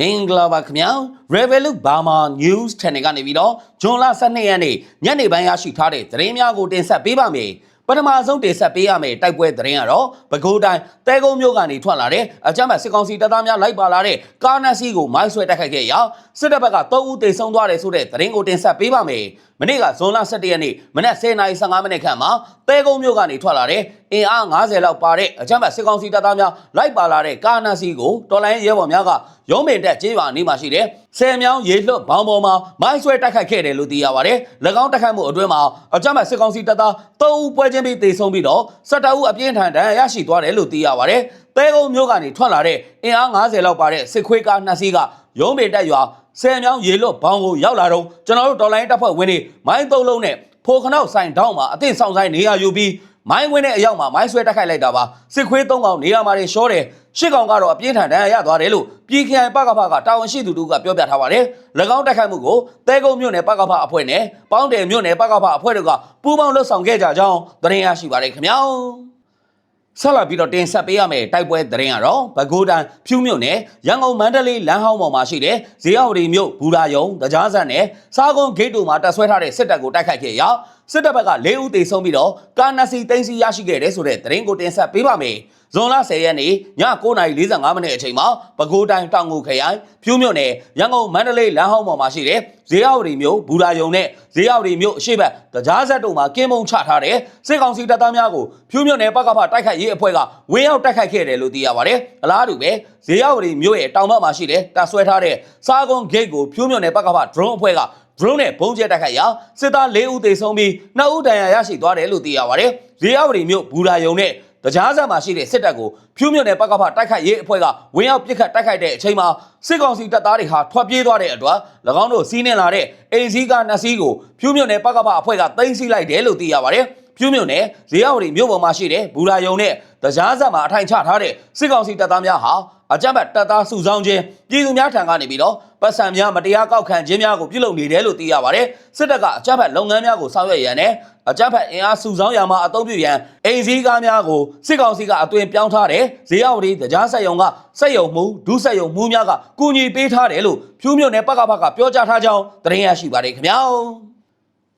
မင်္ဂလာပါခင်ဗျာ Revolut Burma News Channel ကနေပြီးတော့ဂျွန်လ12ရက်နေ့ညနေပိုင်းရရှိထားတဲ့သတင်းများကိုတင်ဆက်ပေးပါမယ်ပထမဆုံးတင်ဆက်ပေးရမယ့်တိုက်ပွဲသတင်းကတော့ပဲခူးတိုင်းတဲကုန်းမြို့ကနေထွက်လာတဲ့အကြမ်းဖက်စစ်ကောင်စီတပ်သားများလိုက်ပါလာတဲ့ကားနက်စီးကိုမိုင်းဆွဲတိုက်ခိုက်ခဲ့ရာစစ်တပ်ဘက်က3ဦးသေဆုံးသွားတယ်ဆိုတဲ့သတင်းကိုတင်ဆက်ပေးပါမယ် မနေ့ကဇွန်လ17ရက်နေ့မနက်10:15မိနစ်ခန့်မှာတဲကုန်းမြို့ကနေထွက်လာတဲ့အင်အား90လောက်ပါတဲ့အကြမ်းဖက်စစ်ကောင်စီတပ်သားများလိုက်ပါလာတဲ့ကားနက်စီးကိုတော်လိုင်းရဲဘော်များကရုံးပင်တက်ကျေးရွာနေမှာရှိတဲ့ဆယ်မြောင်းရေလွတ်ဘောင်ပေါ်မှာမိုင်းဆွဲတိုက်ခိုက်ခဲ့တယ်လို့သိရပါတယ်။၎င်းတိုက်ခိုက်မှုအတွင်းမှာအကြမ်းဖက်စစ်ကောင်စီတပ်သား3ဦးပွဲချင်းပြီးတေဆုံးပြီးတော့17ဦးအပြင်းထန်ဒဏ်ရာရရှိသွားတယ်လို့သိရပါတယ်။တဲကုန်းမြို့ကနေထွက်လာတဲ့အင်အား90လောက်ပါတဲ့စစ်ခွေးကားနှစ်စီးကရုံးပင်တက်ရွာ ဆယ်မြောင်းရေလွတ်ဘောင်ကိုရောက်လာတော့ကျွန်တော်တို့တော်လိုင်းတပ်ဖွဲ့ဝင်တွေမိုင်းသုံးလုံးနဲ့ဖိုခနောက်ဆိုင်တောင်းမှာအသင့်ဆောင်ဆိုင်နေရယူပြီးမိုင်းဝင်းတဲ့အရောက်မှာမိုင်းဆွဲတက်ခိုက်လိုက်တာပါစစ်ခွေး၃កောင်နေရာမှာရှောတယ်ရှစ်កောင်ကတော့အပြင်းထန်ဒဏ်ရာရသွားတယ်လို့ပြည်ခိုင်ပကဖကတာဝန်ရှိသူတို့ကပြောပြထားပါတယ်၎င်းတက်ခိုက်မှုကိုတဲကုန်းမြို့နယ်ပကဖအဖွဲ့နဲ့ပေါင်းတယ်မြို့နယ်ပကဖအဖွဲ့တို့ကပူးပေါင်းလှုပ်ဆောင်ခဲ့ကြကြောင်းသတင်းရရှိပါတယ်ခင်ဗျာ ဆက်လက်ပြီးတော့တင်ဆက်ပေးရမယ့်တိုက်ပွဲသတင်းကတော့ပဲခူးတိုင်းဖြူးမြို့နယ်ရန်ကုန်မန္တလေးလမ်းဟောင်းပေါ်မှာရှိတဲ့ဇေယျဝတီမြို့ဘူရာယုံတကြားဆန်နဲ့စားကုန်းဂိတ်တို့မှာတပ်ဆွဲထားတဲ့စစ်တပ်ကိုတိုက်ခိုက်ခဲ့ရာ စစ်တပ်ဘက်က၄ဦးသေဆုံးပြီးတော့ကာနစီသိန်းစီရရှိခဲ့တဲ့ဆိုတဲ့သတင်းကိုတင်ဆက်ပေးပါမယ်။ဇွန်လ10ရက်နေ့ည9:45မိနစ်အချိန်မှာပဲခူးတိုင်းတောင်ငူခရိုင်ဖြူးမြို့နယ်ရန်ကုန်မန္တလေးလမ်းဟောင်းပေါ်မှာရှိတဲ့ဇေယျဝတီမြို့ဘူရာယုံနဲ့ဇေယျဝတီမြို့အရှိတ်တကြားဆက်တို့မှာကင်းမုံချထားတဲ့စစ်ကောင်စီတပ်သားများကိုဖြူးမြို့နယ်ပကဖတိုက်ခိုက်ရေးအဖွဲ့ကဝင်းရောက်တိုက်ခိုက်ခဲ့တယ်လို့သိရပါတယ်။အလားတူပဲဇေယျဝတီမြို့ရဲ့တောင်ဘက်မှာရှိတဲ့တပ်ဆွဲထားတဲ့စားကုန်းဂိတ်ကိုဖြူးမြို့နယ်ပကဖ drone အဖွဲ့က drone နဲ့ဘုံကျဲတိုက်ခိုက်ရာစစ်သား၄ဦးသေဆုံးပြီး2ဦးဒဏ်ရာရရှိသွားတယ်လို့သိရပါတယ်။ဇေယျဝတီမြို့ဘူရာယုံနဲ့တကြားဆက်မှာရှိတဲ့စစ်တပ်ကိုဖြူးမြုံနယ်ပကဖတိုက်ခိုက်ရေးအဖွဲ့ကဝင်းရောက်ပစ်ခတ်တိုက်ခိုက်တဲ့အချိန်မှာစစ်ကောင်စီတပ်သားတွေဟာထွက်ပြေးသွားတဲ့အတွက်၎င်းတို့စီးနှင်လာတဲ့အိမ်စည်းကနှစ်စီးကိုဖြူးမြုံနယ်ပကဖအဖွဲ့ကသိမ်းဆည်းလိုက်တယ်လို့သိရပါတယ်။ ဖြူးမြုံနယ်ဇေယျဝတီမြို့ပေါ်မှာရှိတဲ့ဘူရာယုံနဲ့တကြားဆက်မှာအထိုင်ချထားတဲ့စစ်ကောင်စီတပ်သားများဟာအကြမ်းဖက်တပ်သားစုဆောင်ခြင်းပြည်သူများထံကနေပြီးတော့ပတ်စံများမတရားကောက်ခံခြင်းများကိုပြုလုပ်နေတယ်လို့သိရပါတယ်စစ်တပ်ကအကြမ်းဖက်လုပ်ငန်းများကိုဆောင်ရွက်ရန်နဲ့အကြမ်းဖက်အင်အားစုဆောင်ရမှာအသုံးပြုရန်အိမ်စည်းကားများကိုစစ်ကောင်စီကအသွင်ပြောင်းထားတယ်ဇေယျဝတီတရားဆက်ယုံကစက်ယုံမှုဒုစက်ယုံမှုများကကူညီပေးထားတယ်လို့ဖြူးမြုံနယ်ပကဖကပြောကြားထားကြောင်းသတင်းရရှိပါတယ်ခင်ဗျာ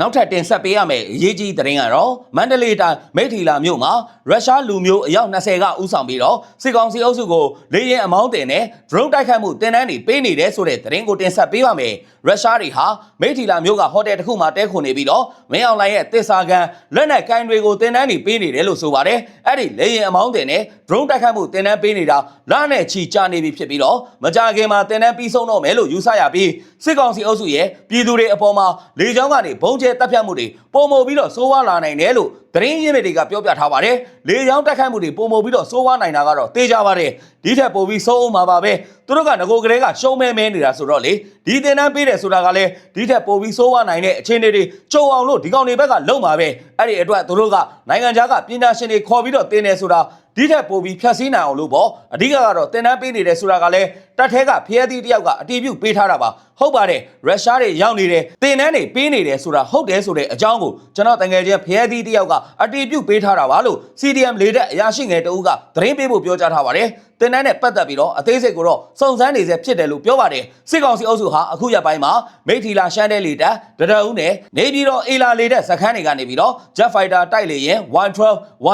နောက်ထပ်တင်ဆက်ပေးရမယ့်အရေးကြီးသတင်းကတော့မန္တလေးတိုင်းမိထီလာမြို့မှာရုရှားလူမျိုးအယောက်20ကဥဆောင်ပြီးတော့စစ်ကောင်စီအုပ်စုကိုလေရင်အမောင်းတင်နဲ့ drone တိုက်ခိုက်မှုတင်တန်းတွေပေးနေတယ်ဆိုတဲ့သတင်းကိုတင်ဆက်ပေးပါမယ်။ရုရှားတွေဟာမိထီလာမြို့ကဟိုတယ်တစ်ခုမှာတဲခုနေပြီးတော့မင်းအောင်လှိုင်ရဲ့တစ်စာကန်လက်နက်ကိုင်းတွေကိုတင်တန်းတွေပေးနေတယ်လို့ဆိုပါတယ်။အဲ့ဒီလေရင်အမောင်းတင်နဲ့ drone တိုက်ခိုက်မှုတင်တန်းပေးနေတာလနဲ့ချီကြနေပြီဖြစ်ပြီးတော့မကြခင်မှာတင်တန်းပြီးဆုံးတော့မယ်လို့ယူဆရပြီးစစ်ကောင်စီအုပ်စုရဲ့ပြည်သူတွေအပေါ်မှာလေကြောင်းကနေဘုံကျဲတပ်ဖြတ်မှုတွေပုံမပြီးတော့စိုးဝါလာနိုင်တယ်လို့သတင်းရင်းမြစ်တွေကပြောပြထားပါတယ်။လေကြောင်းတိုက်ခိုက်မှုတွေပုံမပြီးတော့စိုးဝါနိုင်တာကတော့တေးကြပါတယ်။ဒီထက်ပိုပြီးစိုးအောင်မှာပါပဲ။သူတို့ကငကိုကလေးကရှုံးမဲမဲနေတာဆိုတော့လေဒီတင်တန်းပေးတယ်ဆိုတာကလည်းဒီထက်ပိုပြီးစိုးဝါနိုင်တဲ့အခြေအနေတွေကြုံအောင်လို့ဒီကောင်တွေဘက်ကလုံမှာပဲ။အဲ့ဒီအတွက်သူတို့ကနိုင်ငံခြားကပညာရှင်တွေခေါ်ပြီးတော့တင်တယ်ဆိုတာဒီထက်ပိုပြီးဖြတ်စည်းနိုင်အောင်လို့ပေါ့အဓိကကတော့တင်တန်းပေးနေတယ်ဆိုတာကလည်း တက်ထဲကဖျဲသီးတယောက်ကအတီးပြုတ်ပေးထားတာပါဟုတ်ပါတယ်ရုရှားတွေရောက်နေတယ်တင်တန်းတွေပေးနေတယ်ဆိုတာဟုတ်တယ်ဆိုတဲ့အကြောင်းကိုကျွန်တော်တငယ်ချင်းဖျဲသီးတယောက်ကအတီးပြုတ်ပေးထားတာပါလို့ CDM လေးတဲ့အရာရှိငယ်တဦးကသတင်းပေးဖို့ပြောကြားထားပါတယ်တင်တန်းနဲ့ပတ်သက်ပြီးတော့အသေးစိတ်ကိုတော့စုံစမ်းနေစေဖြစ်တယ်လို့ပြောပါတယ်စစ်ကောင်စီအုပ်စုဟာအခုရက်ပိုင်းမှာမိထီလာရှမ်းတဲ့လေတပ်ဒရဦးနဲ့နေပြည်တော်အေလာလေတပ်စခန်းတွေကနေပြီးတော့ Jet Fighter တိုက်လေရင် Y12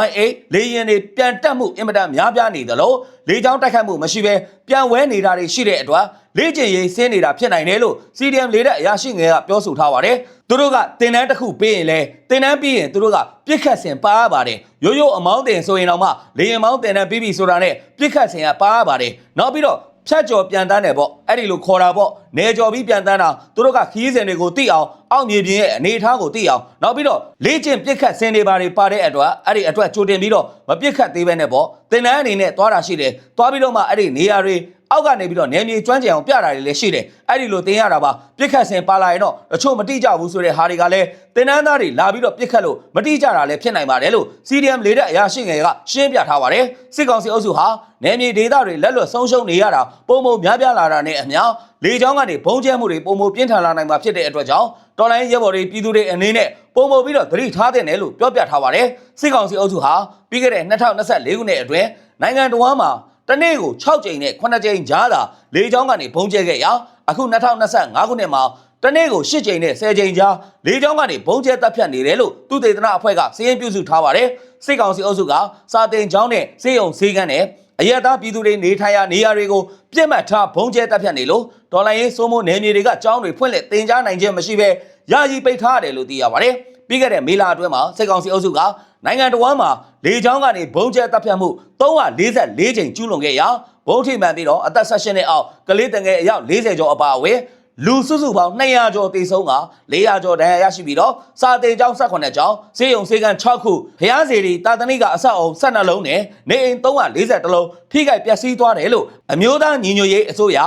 Y8 လေရင်တွေပြန်တက်မှုအင်မတန်များပြားနေသလိုလေကြောင်းတိုက်ခတ်မှုမရှိဘဲပြန်ဝဲနေတာတွေရှိတဲ့အတွက်လေ့ကျင့်ရေးဆင်းနေတာဖြစ်နိုင်တယ်လို့ CDM လေတဲ့အရာရှိငယ်ကပြောဆိုထားပါတယ်သူတို့ကတင်တန်းတစ်ခုပေးရင်လဲတင်တန်းပြီးရင်သူတို့ကပြစ်ခတ်ဆင်ပါရပါတယ်ရိုးရိုးအမောင်းတင်ဆိုရင်တော့မှလေရင်မောင်းတင်တန်းပြီးပြီဆိုတာနဲ့ပြစ်ခတ်ဆင်ကပါရပါတယ်နောက်ပြီးတော့ ဖြတ်ကျော်ပြန်တန်းတယ်ပေါ့အဲ့ဒီလိုခေါ်တာပေါ့နေကျော်ပြီးပြန်တန်းတာသူတို့ကခီးစဉ်တွေကိုသိအောင်အောက်မြေပြင်ရဲ့အနေအထားကိုသိအောင်နောက်ပြီးတော့လေ့ကျင့်ပြစ်ခတ်ဆင်တွေပါတွေပါတဲ့အတွက်အဲ့ဒီအတွက်ကြိုတင်ပြီးတော့မပြစ်ခတ်သေးပဲနဲ့ပေါ့တင်တန်းအနေနဲ့သွားတာရှိတယ်သွားပြီးတော့မှအဲ့ဒီနေရာတွေ အောက်ကနေပြီးတော့နေမြေကျွမ်းကျင်အောင်ပြတာတွေလည်းရှိတယ်အဲ့ဒီလိုတင်ရတာပါပြစ်ခတ်ဆင်ပါလာရင်တော့တချို့မတိကြဘူးဆိုတဲ့ဟာတွေကလည်းတင်တန်းသားတွေလာပြီးတော့ပြစ်ခတ်လို့မတိကြတာလည်းဖြစ်နိုင်ပါတယ်လို့ CDM လေးတဲ့အရာရှိငယ်ကရှင်းပြထားပါတယ်စစ်ကောင်စီအုပ်စုဟာနေမြေဒေသတွေလက်လွတ်ဆုံးရှုံးနေရတာပုံပုံများပြားလာတာနဲ့အမျှလေကြောင်းကနေဘုံကျဲမှုတွေပုံပုံပြင်းထန်လာနိုင်မှာဖြစ်တဲ့အတွက်ကြောင့်တော်လိုင်းရဲဘော်တွေပြည်သူတွေအနေနဲ့ပုံပုံပြီးတော့သတိထားတဲ့နယ်လို့ပြောပြထားပါတယ်စစ်ကောင်စီအုပ်စုဟာပြီးခဲ့တဲ့2024ခုနှစ်အတွင်းနိုင်ငံတော်မှာ တစ်နေ့ကို6ကြိမ်နဲ့9ကြိမ်ကြားသာလေကြောင်းကနေဘုံကျဲခဲ့ရာအခု2025ခုနှစ်မှာတစ်နေ့ကို10ကြိမ်နဲ့10ကြိမ်ကြားလေကြောင်းကနေဘုံကျဲတပ်ဖြတ်နေတယ်လို့သူတေသနာအဖွဲ့ကစီရင်ပြုစုထားပါတယ်စစ်ကောင်စီအုပ်စုကစာတင်ကျောင်းနဲ့စေယုံစေးကန်းနဲ့အရသာပြည်သူတွေနေထိုင်ရာနေရာတွေကိုပြစ်မှတ်ထားဘုံကျဲတပ်ဖြတ်နေလို့ဒေါ်လာရေးစိုးမိုးနယ်မြေတွေကကျောင်းတွေဖွင့်လှစ်တင်ကြားနိုင်ခြင်းမရှိဘဲယာယီပိတ်ထားရတယ်လို့သိရပါတယ်ပြီးခဲ့တဲ့မေလအတွင်းမှာစစ်ကောင်စီအုပ်စုက နိုင်ငံတော်ဝန်မှာလေကြောင်းကနေဘုံကျဲတပ်ဖြတ်မှု344ကြိမ်ကျူးလွန်ခဲ့ရာဘုံထိမှန်ပြီးတော့အသက်16နှစ်အောက်ကလေးတငယ်အယောက်40ကျော်အပါအဝင်လူစုစုပေါင်း200ကျော်တေဆုံးက400ကျော်ဒဏ်ရာရရှိပြီးတော့စာတင်ကျောင်း18ကျောင်းစေယုံစေကန်6ခုဖျားစီရီတာတနိကအဆောက်အုံ12လုံးနဲ့နေအိမ်340လုံးထိခိုက်ပျက်စီးသွားတယ်လို့အမျိုးသားညီညွတ်ရေးအစိုးရ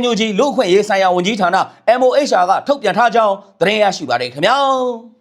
NUG လူ့အခွင့်ရေးဆိုင်ရာဝန်ကြီးဌာန MOHR ကထုတ်ပြန်ထားကြောင်းသတင်းရရှိပါတယ်ခင်ဗျာ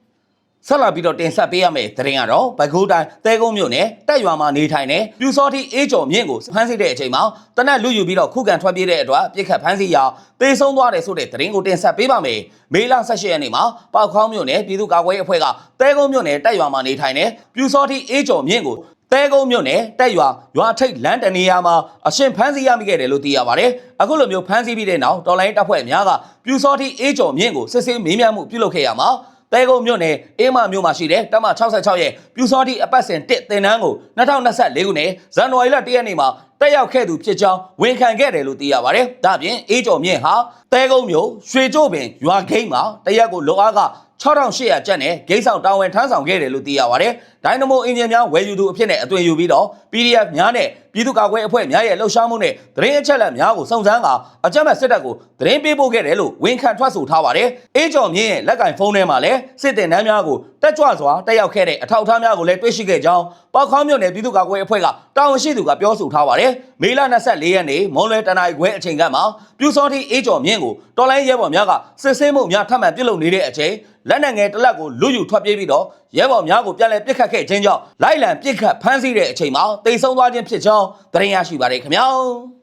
ဆက်လာပြီးတော့တင်ဆက်ပေးရမယ့်သတင်းကတော့ဘကူးတိုင်းတဲကုန်းမြို့နယ်တက်ရွာမှာနေထိုင်တဲ့ပြူစောတိအေးကျော်မြင့်ကိုဖမ်းဆီးတဲ့အချိန်မှာတနက်လူယူပြီးတော့ခုခံထွက်ပြေးတဲ့အတွက်ပြစ်ခတ်ဖမ်းဆီးရာတေဆုံးသွားတယ်ဆိုတဲ့သတင်းကိုတင်ဆက်ပေးပါမယ်။မေလ18ရက်နေ့မှာပေါခေါင်းမြို့နယ်ပြည်သူ့ကာကွယ်ရေးအဖွဲ့ကတဲကုန်းမြို့နယ်တက်ရွာမှာနေထိုင်တဲ့ပြူစောတိအေးကျော်မြင့်ကိုတဲကုန်းမြို့နယ်တက်ရွာရွာထိတ်လမ်းတနေရာမှာအရှင်ဖမ်းဆီးရမိခဲ့တယ်လို့သိရပါတယ်။အခုလိုမျိုးဖမ်းဆီးပြီးတဲ့နောက်တော်လိုင်းတပ်ဖွဲ့များကပြူစောတိအေးကျော်မြင့်ကိုစစ်ဆေးမေးမြန်းမှုပြုလုပ်ခဲ့ရမှာ တဲကုန်းမြို့နယ်အေးမမြို့မှာရှိတဲ့တပ်မ66ရဲ့ပြူစောတိအပတ်စဉ်1တင်နန်းကို2024ခုနှစ်ဇန်နဝါရီလ1ရက်နေ့မှာ တက်ရောက်ခဲ့သူဖြစ်ကြောင်းဝန်ခံခဲ့တယ်လို့သိရပါတယ်။ဒါ့အပြင်အေးကျော်မြင့်ဟာတဲကုန်းမြို့ရွှေကျို့ပင်ရွာဂိမ်းမှာတရက်ကိုလောအားက6800ကျပ်နဲ့ဂိမ်းဆောင်တာဝန်ထမ်းဆောင်ခဲ့တယ်လို့သိရပါတယ်။ဒိုင်နမိုအင်ဂျင်များဝယ်ယူသူအဖြစ်နဲ့အသွင်ယူပြီးတော့ PDF များနဲ့ပြည်သူ့ကာကွယ်အဖွဲ့များရဲ့လှုပ်ရှားမှုနဲ့သတင်းအချက်အလက်များကိုစုံစမ်းကအကြမ်းဖက်စစ်တပ်ကိုသတင်းပေးပို့ခဲ့တယ်လို့ဝန်ခံထွက်ဆိုထားပါတယ်။အေးကျော်မြင့်ရဲ့လက်ကင်ဖုန်းထဲမှာလည်းစစ်တင်နှမ်းများကို တက်ကြွစွာတက်ရောက်ခဲ့တဲ့အထောက်အထားများကိုလည်းတွေ့ရှိခဲ့ကြောင်းပေါခေါင်းမြို့နယ်ပြည်သူ့ကာကွယ်အဖွဲ့ကတာဝန်ရှိသူကပြောဆိုထားပါတယ်။မေလ24ရက်နေ့မွန်လွဲတနအီခွဲအချိန်ကမှပြူစောတိအေးကျော်မြင့်ကိုတော်လိုင်းရဲဘော်များကစစ်ဆေးမှုများထပ်မံပြုလုပ်နေတဲ့အချိန်လက်နက်ငယ်တစ်လက်ကိုလူယူထွက်ပြေးပြီးတော့ရဲဘော်များကိုပြန်လည်ပစ်ခတ်ခဲ့ခြင်းကြောင့်လိုက်လံပစ်ခတ်ဖမ်းဆီးတဲ့အချိန်မှာတိတ်ဆုံးသွားခြင်းဖြစ်ကြောင်းသတင်းရရှိပါတယ်ခင်ဗျာ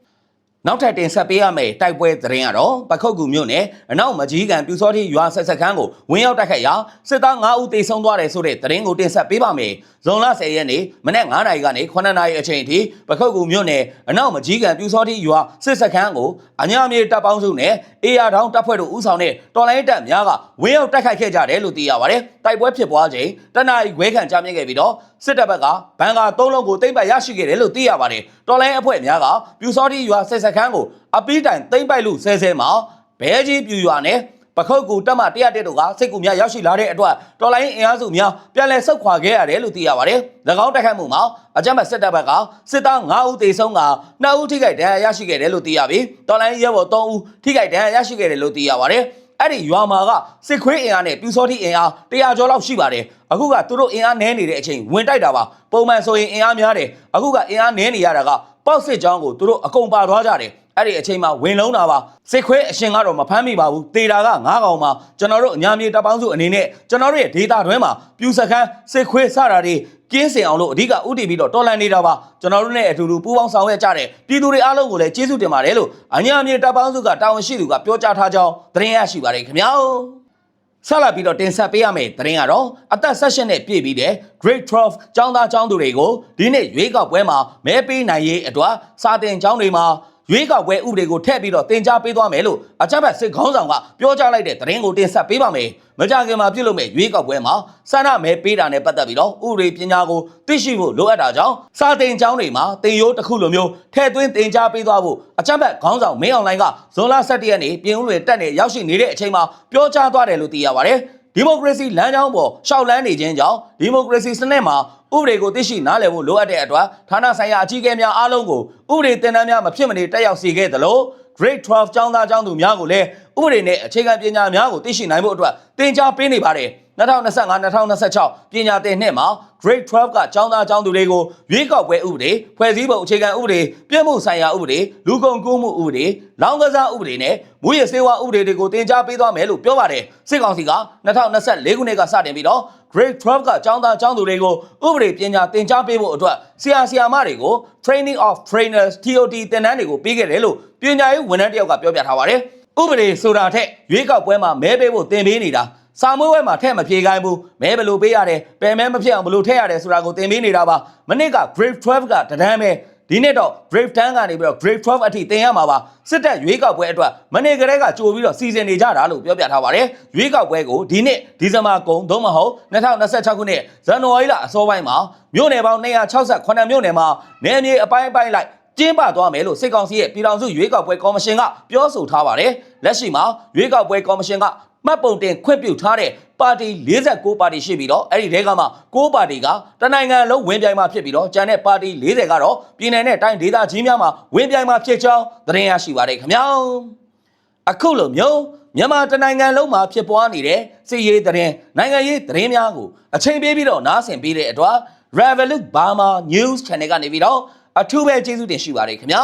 နောက်ထပ်တင်ဆက်ပေးရမယ့်တိုက်ပွဲသတင်းကတော့ပခုတ်ကူမြို့နယ်အနောက်မကြီးကန်ပြူစောတိရွာဆက်ဆက်ခန်းကိုဝင်းရောက်တိုက်ခတ်ရာစစ်သား9ဦးတေဆုံးသွားတယ်ဆိုတဲ့သတင်းကိုတင်ဆက်ပေးပါမယ်။ဇွန်လ10ရက်နေ့မနက်9နာရီကနေ9နာရီအချိန်ထိပခုတ်ကူမြို့နယ်အနောက်မကြီးကန်ပြူစောတိရွာစစ်ဆက်ခန်းကိုအညာမြေတပ်ပေါင်းစုနဲ့အေယာတောင်တပ်ဖွဲ့တို့ဦးဆောင်တဲ့တော်လိုင်းတပ်များကဝင်းရောက်တိုက်ခိုက်ခဲ့ကြတယ်လို့သိရပါတယ်။တိုက်ပွဲဖြစ်ပွားချိန်တနအီခွဲခံကြမြင့်ခဲ့ပြီးတော့စစ်တပ်ဘက်ကဘန်ကာ၃လုံးကိုသိမ်းပိုက်ရရှိခဲ့တယ်လို့သိရပါတယ်။တော်လိုင်းအဖွဲ့များကပြူစောတိရွာစစ်ဆက်ခန်းကိုအပီးတိုင်သိမ်းပိုက်လို့ဆဲဆဲမှာဘဲကြီးပြူရွာနဲ့ပခုတ်ကူတက်မ100တက်တို့ကစိတ်ကူများရောက်ရှိလာတဲ့အတွက်တော်လိုင်းအင်အားစုများပြန်လည်ဆုတ်ခွာခဲ့ရတယ်လို့သိရပါတယ်။၎င်းတိုက်ခိုက်မှုမှာအကြမ်းဖက်စစ်တပ်ဘက်ကစစ်သား9ဦးသေဆုံးက2ဦးထိခိုက်ဒဏ်ရာရရှိခဲ့တယ်လို့သိရပြီးတော်လိုင်းရဲဘော်3ဦးထိခိုက်ဒဏ်ရာရရှိခဲ့တယ်လို့သိရပါတယ်။ အဲ့ဒီရွာမှာကစစ်ခွေးအင်အားနဲ့ပြူစောတိအင်အား100ကျော်လောက်ရှိပါတယ်အခုကသူတို့အင်အားနည်းနေတဲ့အချိန်ဝင်တိုက်တာပါပုံမှန်ဆိုရင်အင်အားများတယ်အခုကအင်အားနည်းနေရတာကပေါက်စစ်ကြောင်းကိုသူတို့အကုန်ပါသွားကြတယ် အဲ့ဒီအချိန်မှာဝင်လုံးတာပါစစ်ခွဲအရှင်ကတော့မဖမ်းမိပါဘူးတေတာကငားကောင်မှာကျွန်တော်တို့အများကြီးတပ်ပေါင်းစုအနေနဲ့ကျွန်တော်တို့ရဲ့ data တွဲမှာပြူစခန်းစစ်ခွဲစတာတွေကင်းစင်အောင်လို့အဓိကဥတည်ပြီးတော့တော်လှန်နေတာပါကျွန်တော်တို့နဲ့အတူတူပူးပေါင်းဆောင်ရွက်ကြတယ်ပြည်သူတွေအားလုံးကိုလည်းကျေးဇူးတင်ပါတယ်လို့အညာမြေတပ်ပေါင်းစုကတာဝန်ရှိသူကပြောကြားထားကြောင်းသတင်းရရှိပါတယ်ခင်ဗျာဆက်လာပြီးတော့တင်ဆက်ပေးရမယ့်သတင်းကတော့အသက်16နှစ်ပြည့်ပြီးတဲ့ Grade 12ကျောင်းသားကျောင်းသူတွေကိုဒီနေ့ရွေးကောက်ပွဲမှာမဲပေးနိုင်ရေးအတွက်စာတင်ကျောင်းတွေမှာ ရွေးကောက်ပွဲဥပဒေကိုထည့်ပြီးတော့တင် जा ပေးသွားမယ်လို့အကြမ်းဖက်စစ်ခေါင်းဆောင်ကပြောကြားလိုက်တဲ့သတင်းကိုတင်ဆက်ပေးပါမယ်။မကြခင်မှာပြုလုပ်မယ့်ရွေးကောက်ပွဲမှာဆန္ဒမဲပေးတာနဲ့ပတ်သက်ပြီးတော့ဥပဒေပညာကိုသိရှိဖို့လိုအပ်တာကြောင့်စာတင်ကျောင်းတွေမှာတင်ရိုးတစ်ခုလိုမျိုးထည့်သွင်းတင် जा ပေးသွားဖို့အကြမ်းဖက်ခေါင်းဆောင်မင်းအောင်လှိုင်ကဇွန်လ17ရက်နေ့ပြင်ဦးလွင်တက်နေရောက်ရှိနေတဲ့အချိန်မှာပြောကြားသွားတယ်လို့သိရပါတယ်။ဒီမိုကရေစီလမ်းကြောင်းပေါ်ရှောက်လန်းနေခြင်းကြောင့်ဒီမိုကရေစီစနစ်မှာ ဥပဒေကိုသိရှိနားလည်ဖို့လိုအပ်တဲ့အတွက်ဌာနဆိုင်ရာအကြီးအကဲများအားလုံးကိုဥပဒေသင်တန်းများမဖြစ်မနေတက်ရောက်စေခဲ့သလို Grade 12ကျောင်းသားကျောင်းသူများကိုလည်းဥပဒေနဲ့အခြေခံပညာများကိုသိရှိနိုင်ဖို့အတွက်သင်ကြားပေးနေပါတယ် 2025-2026ပညာသင်နှစ်မှာ Grade 12ကကျောင်းသားကျောင်းသူတွေကိုရွေးကောက်ပွဲဥပဒေဖွဲ့စည်းပုံအခြေခံဥပဒေပြည်မှုဆိုင်ရာဥပဒေလူကုန်ကူးမှုဥပဒေလောင်းကစားဥပဒေနဲ့မူရစေဝါဥပဒေတွေကိုသင်ကြားပေးသွားမယ်လို့ပြောပါတယ်စစ်ကောင်စီက2024ခုနှစ်ကစတင်ပြီးတော့ Grade 12ကကျောင်းသားကျောင်းသူတွေကိုဥပဒေပညာသင်ကြားပေးဖို့အတွက်ဆရာဆရာမတွေကို Training of Trainers TOT သင်တန်းတွေကိုပေးခဲ့တယ်လို့ပညာရေးဝန်ထမ်းတယောက်ကပြောပြထားပါတယ်ဥပဒေဆိုတာထက်ရွေးကောက်ပွဲမှာမဲပေးဖို့သင်ပေးနေတာ စာမွေးဝဲမှာထည့်မဖြေခိုင်းဘူးမဲဘယ်လိုပေးရတယ်ပယ်မဲမဖြစ်အောင်ဘယ်လိုထည့်ရတယ်ဆိုတာကိုသင်ပေးနေတာပါမနစ်က grade 12ကတဒန်းပဲဒီနေ့တော့ grade 10ကနေပြီးတော့ grade 12အထိသင်ရမှာပါစစ်တပ်ရွေးကောက်ပွဲအတွက်မနေ့ကတည်းကကြိုပြီးတော့စီစဉ်နေကြတာလို့ပြောပြထားပါတယ်ရွေးကောက်ပွဲကိုဒီနှစ်ဒီဇင်ဘာကုန်သို့မဟုတ်2026ခုနှစ်ဇန်နဝါရီလအစောပိုင်းမှာမြို့နယ်ပေါင်း268မြို့နယ်မှာနယ်မြေအပိုင်းအပိုင်းလိုက်ကျင်းပသွားမယ်လို့စစ်ကောင်စီရဲ့ပြည်ထောင်စုရွေးကောက်ပွဲကော်မရှင်ကပြောဆိုထားပါတယ်လက်ရှိမှာရွေးကောက်ပွဲကော်မရှင်က မှတ်ပုံတင်ခွင့်ပြုထားတဲ့ပါတီ49ပါတီရှိပြီးတော့အဲ့ဒီထဲကမှ6ပါတီကတနိုင်ငံလုံးဝင်ပြိုင်မှာဖြစ်ပြီးတော့ကျန်တဲ့ပါတီ40ကတော့ပြည်내နဲ့တိုင်းဒေသကြီးများမှာဝင်ပြိုင်မှာဖြစ်ကြောင်းသတင်းရရှိပါတယ်ခင်ဗျာအခုလိုမျိုးမြန်မာတနိုင်ငံလုံးမှာဖြစ်ပွားနေတဲ့စစ်ရေးသတင်းနိုင်ငံရေးသတင်းများကိုအချိန်ပေးပြီးတော့နားဆင်ပေးတဲ့အတွက် Revolut Burma News Channel ကနေပြီးတော့အထူးပဲကျေးဇူးတင်ရှိပါတယ်ခင်ဗျာ